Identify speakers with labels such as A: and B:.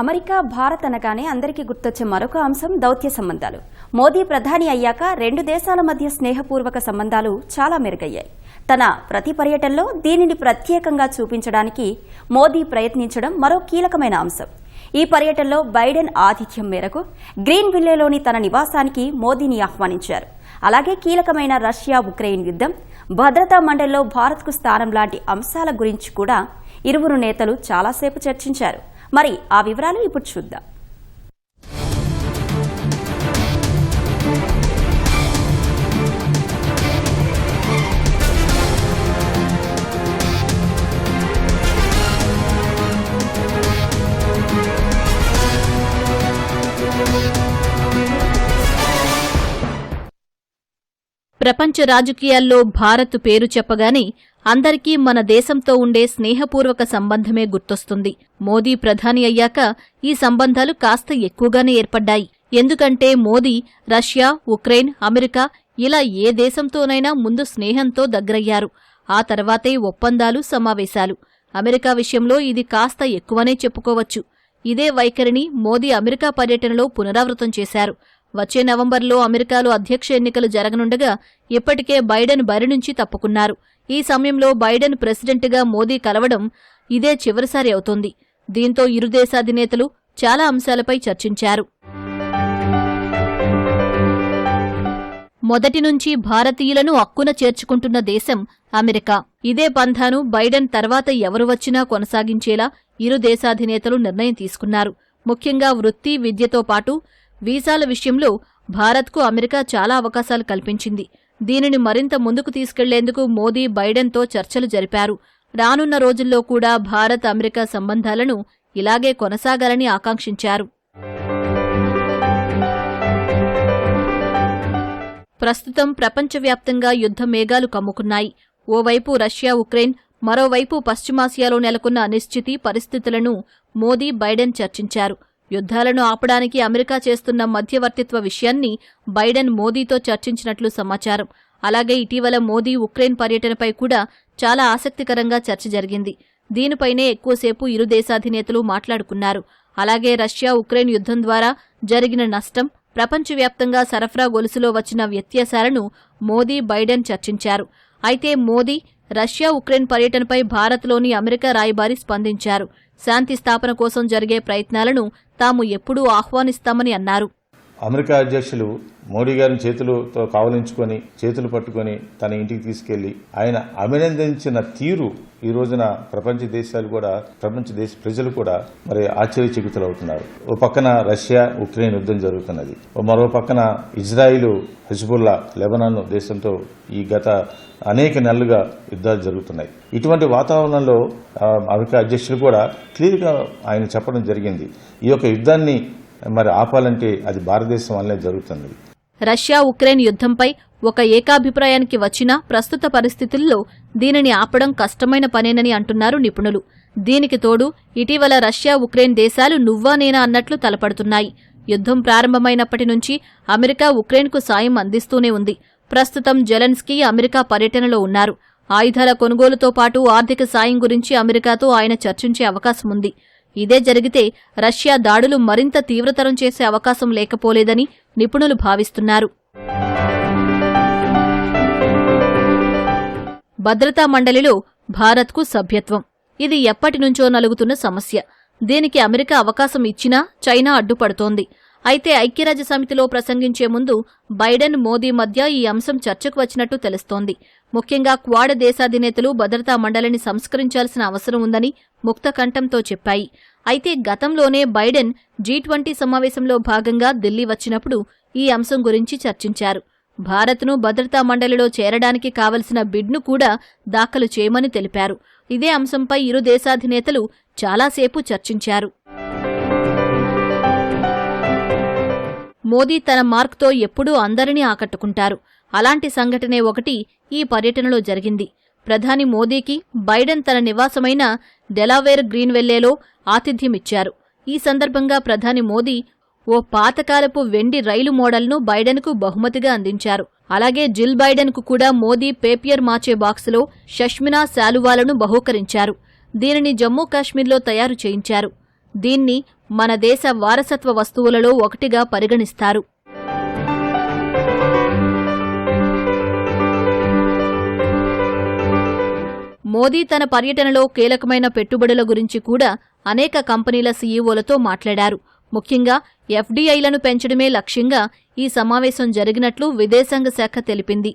A: America Bharat అనగానే అందరికీ గుర్తొచ్చే మరొక అంశం దౌత్య సంబంధాలు. మోదీ ప్రధాని అయ్యాక రెండు దేశాల మధ్య స్నేహపూర్వక సంబంధాలు చాలా మెరుగయ్యాయి. తన ప్రతి పర్యటనలో దీనిని ప్రత్యేకంగా చూపించడానికి మోదీ ప్రయత్నించడం మరో కీలకమైన అంశం. ఈ పర్యటనలో బైడెన్ ఆతిథ్యం మేరకు గ్రీన్ విల్లేలోని తన నివాసానికి మోదీని ఆహ్వానించారు. అలాగే కీలకమైన రష్యా ఉక్రెయిన్ యుద్ధం భద్రతా మండలిలో భారత్కు స్థానం లాంటి అంశాల గురించి కూడా ఇరువురు నేతలు చాలాసేపు చర్చించారు. మరి ఆ వివరాలు ఇప్పుడు చూద్దాం.
B: ప్రపంచ రాజకీయాల్లో భారత్ పేరు చెప్పగానే అందరికీ మన దేశంతో ఉండే స్నేహపూర్వక సంబంధమే గుర్తొస్తుంది. మోదీ ప్రధాని అయ్యాక ఈ సంబంధాలు కాస్త ఎక్కువగానే ఏర్పడ్డాయి. ఎందుకంటే మోదీ రష్యా ఉక్రెయిన్ అమెరికా ఇలా ఏ దేశంతోనైనా ముందు స్నేహంతో దగ్గరయ్యారు. ఆ తర్వాతే ఒప్పందాలు సమావేశాలు. అమెరికా విషయంలో ఇది కాస్త ఎక్కువనే చెప్పుకోవచ్చు. ఇదే వైఖరిని మోదీ అమెరికా పర్యటనలో పునరావృతం చేశారు. వచ్చే నవంబర్లో అమెరికాలో అధ్యక్ష ఎన్నికలు జరగనుండగా ఇప్పటికే బైడెన్ బరి నుంచి తప్పుకున్నారు. ఈ సమయంలో బైడెన్ ప్రెసిడెంట్గా మోదీ కలవడం ఇదే చివరిసారి అవుతోంది. దీంతో ఇరు దేశాధినేతలు చాలా అంశాలపై చర్చించారు. మొదటి నుంచి భారతీయులను అక్కున చేర్చుకుంటున్న దేశం అమెరికా. ఇదే పంథాను బైడెన్ తర్వాత ఎవరు వచ్చినా కొనసాగించేలా ఇరు దేశాధినేతలు నిర్ణయం తీసుకున్నారు. ముఖ్యంగా వృత్తి విద్యతో పాటు వీసాల విషయంలో భారత్కు అమెరికా చాలా అవకాశాలు కల్పించింది. దీనిని మరింత ముందుకు తీసుకెళ్ళేందుకు మోదీ బైడెన్తో చర్చలు జరిపారు. రానున్న రోజుల్లో కూడా భారత్ అమెరికా సంబంధాలను ఇలాగే కొనసాగాలని ఆకాంక్షించారు. ప్రస్తుతం ప్రపంచవ్యాప్తంగా యుద్ధ మేఘాలు కమ్ముకున్నాయి. ఓవైపు రష్యా ఉక్రెయిన్ మరోవైపు పశ్చిమాసియాలో నెలకొన్న అనిశ్చితి పరిస్థితులను మోదీ బైడెన్ చర్చించారు. యుద్ధాలను ఆపడానికి అమెరికా చేస్తున్న మధ్యవర్తిత్వ విషయాన్ని బైడెన్ మోదీతో చర్చించినట్లు సమాచారం. అలాగే ఇటీవల మోదీ ఉక్రెయిన్ పర్యటనపై కూడా చాలా ఆసక్తికరంగా చర్చ జరిగింది. దీనిపైనే ఎక్కువసేపు ఇరు దేశాధినేతలు మాట్లాడుకున్నారు. అలాగే రష్యా ఉక్రెయిన్ యుద్ధం ద్వారా జరిగిన నష్టం ప్రపంచవ్యాప్తంగా సరఫరా గొలుసులో వచ్చిన వ్యత్యాసాలను మోదీ బైడెన్ చర్చించారు. అయితే మోదీ రష్యా ఉక్రెయిన్ పర్యటనపై భారత్లోని అమెరికా రాయబారి స్పందించారు. శాంతి స్థాపన కోసం జరిగే ప్రయత్నాలను తాము ఎప్పుడూ ఆహ్వానిస్తామని అన్నారు.
C: అమెరికా అధ్యక్షులు మోడీ గారిని చేతులతో కావలించుకొని చేతులు పట్టుకొని తన ఇంటికి తీసుకెళ్ళి ఆయన అభినందించిన తీరు ఈ రోజున ప్రపంచ దేశాలు కూడా ప్రపంచ దేశ ప్రజలు కూడా మరి ఆశ్చర్యచకితులవుతున్నారు. ఓ పక్కన రష్యా ఉక్రెయిన్ యుద్ధం జరుగుతున్నది. ఓ మరో పక్కన ఇజ్రాయిల్ హిజ్బుల్లా లెబనాన్ దేశంతో ఈ గత అనేక నెలలుగా యుద్ధాలు జరుగుతున్నాయి. ఇటువంటి వాతావరణంలో అమెరికా అధ్యక్షులు కూడా క్లియర్గా ఆయన చెప్పడం జరిగింది. ఈ యొక్క యుద్ధాన్ని మరి ఆపాలంటే అది భారతదేశం వల్లే జరుగుతుంది
B: రష్యా ఉక్రెయిన్ యుద్ధంపై ఒక ఏకాభిప్రాయానికి వచ్చినా ప్రస్తుత పరిస్థితుల్లో దీనిని ఆపడం కష్టమైన పనేనని అంటున్నారు నిపుణులు. దీనికి తోడు ఇటీవల రష్యా ఉక్రెయిన్ దేశాలు నువ్వా నేనా అన్నట్లు తలపడుతున్నాయి. యుద్ధం ప్రారంభమైనప్పటి నుంచి అమెరికా ఉక్రెయిన్కు సాయం అందిస్తూనే ఉంది. ప్రస్తుతం జెలెన్స్కీ అమెరికా పర్యటనలో ఉన్నారు. ఆయుధాల కొనుగోలుతో పాటు ఆర్థిక సాయం గురించి అమెరికాతో ఆయన చర్చించే అవకాశం ఉంది ఇదే జరిగితే రష్యా దాడులు మరింత తీవ్రతరం చేసే అవకాశం లేకపోలేదని నిపుణులు భావిస్తున్నారు. భద్రతా మండలిలో భారత్కు సభ్యత్వం. ఇది ఎప్పటినుంచో నలుగుతున్న సమస్య. దీనికి అమెరికా అవకాశం ఇచ్చినా చైనా అడ్డుపడుతోంది. అయితే ఐక్యరాజ్య సమితిలో ప్రసంగించే ముందు బైడెన్ మోదీ మధ్య ఈ అంశం చర్చకు వచ్చినట్టు తెలుస్తోంది. ముఖ్యంగా క్వాడ దేశాధినేతలు భద్రతా మండలిని సంస్కరించాల్సిన అవసరం ఉందని ముక్త కంఠంతో చెప్పాయి. అయితే గతంలోనే బైడెన్ జీ ట్వంటీ సమావేశంలో భాగంగా ఢిల్లీ వచ్చినప్పుడు ఈ అంశం గురించి చర్చించారు. భారత్ను భద్రతా మండలిలో చేరడానికి కావలసిన బిడ్ను కూడా దాఖలు చేయమని తెలిపారు. ఇదే అంశంపై ఇరు దేశాధినేతలు చాలాసేపు చర్చించారు. మోదీ తన మార్క్తో ఎప్పుడూ అందరినీ ఆకట్టుకుంటారు. అలాంటి సంఘటనే ఒకటి ఈ పర్యటనలో జరిగింది. ప్రధాని మోదీకి బైడెన్ తన నివాసమైన డెలావేర్ గ్రీన్వెల్లేలో ఆతిథ్యమిచ్చారు. ఈ సందర్భంగా ప్రధాని మోదీ ఓ పాతకాలపు వెండి రైలు మోడల్ను బైడెన్కు బహుమతిగా అందించారు. అలాగే జిల్ బైడెన్కు కూడా మోదీ పేపియర్ మాచే బాక్సులో షష్మినా శాలువాలను బహూకరించారు. దీనిని జమ్మూ కాశ్మీర్లో తయారు చేయించారు. దీన్ని మన దేశ వారసత్వ వస్తువులలో ఒకటిగా పరిగణిస్తారు. మోదీ తన పర్యటనలో కీలకమైన పెట్టుబడుల గురించి కూడా అనేక కంపెనీల సీఈఓలతో మాట్లాడారు. ముఖ్యంగా ఎఫ్డీఐలను పెంచడమే లక్ష్యంగా ఈ సమావేశం జరిగినట్లు విదేశాంగ శాఖ తెలిపింది.